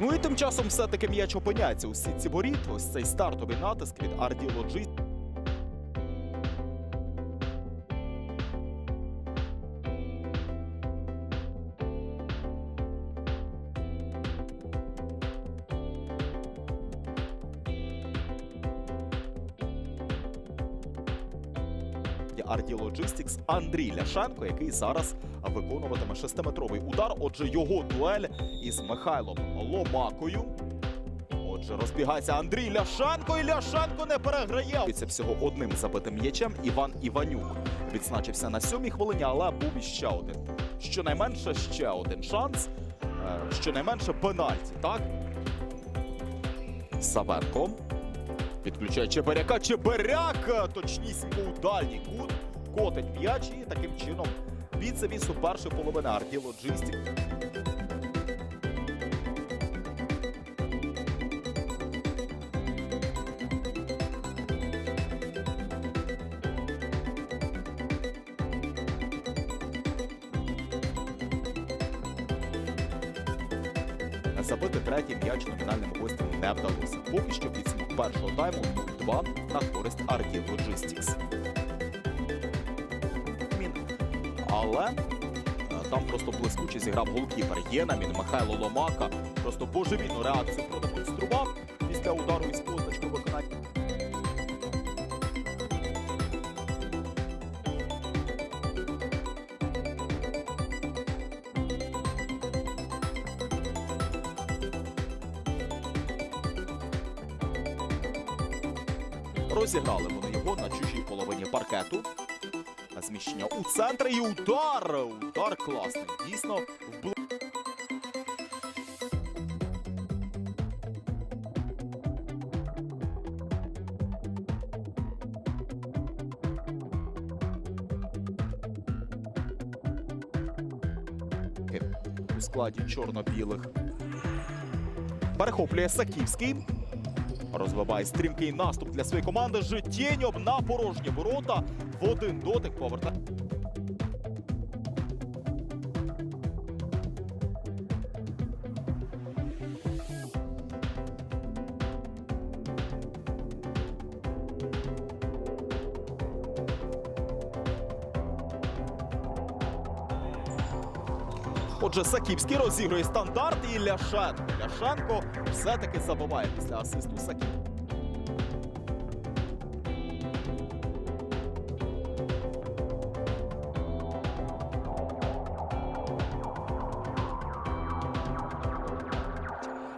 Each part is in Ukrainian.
Ну і тим часом все-таки м'яч опиняється у сітці воріт. Ось цей стартовий натиск від RD Logistics. RD Logistics Андрій Ляшенко, який зараз виконуватиме шестиметровий удар. Отже, його дуель із Михайлом Ломакою. Отже, розбігається Андрій Ляшенко, і Ляшенко не переграє. Це всього одним забитим м'ячем. Іван Іванюк відзначився на сьомій хвилині, але був іще один. Щонайменше ще один шанс. Е, Щонайменше пенальті, так? Савенко. Підключає Чебиряка. Чебиряк! Точнісінько у дальній кут. Котить м'яч таким чином від завісу першої половини Арді Лоджистік. Забити третій м'яч номінальним гостям не вдалося. Поки що підсумок першого тайму 0-2 на користь Арді Logistics. Але е, там просто блискуче зіграв голкіпер Єнамін Михайло Ломака. Просто божевільну реакцію продемонстрував після удару із позначкою виконання. Розіграли вони його на чужій половині паркету. Зміщення у центрі і удар. Удар класний. Дійсно, в у складі чорно-білих. Перехоплює Саківський. Розвиває стрімкий наступ для своєї команди. Житєньоб на порожні ворота. В один дотик повертає. Отже, Саківський розігрує стандарт і Ляшенко. Ляшенко все-таки забиває після асисту Саків.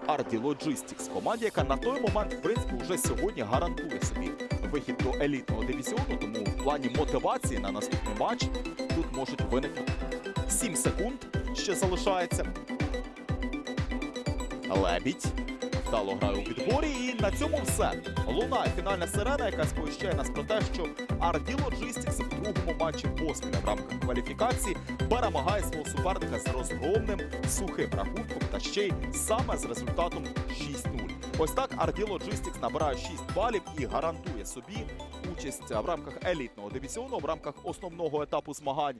Арді Logistics – команді, яка на той момент, в принципі, вже сьогодні гарантує собі вихід до елітного дивізіону. Тому в плані мотивації на наступний матч тут можуть виникнути 7 секунд ще залишається. Лебідь вдало грає у відборі. І на цьому все. Лунає фінальна сирена, яка сповіщає нас про те, що RD Logistics в другому матчі поспіль в рамках кваліфікації перемагає свого суперника з розгромним сухим рахунком та ще й саме з результатом 6-0. Ось так RD Logistics набирає 6 балів і гарантує собі участь в рамках елітного дивізіону, в рамках основного етапу змагань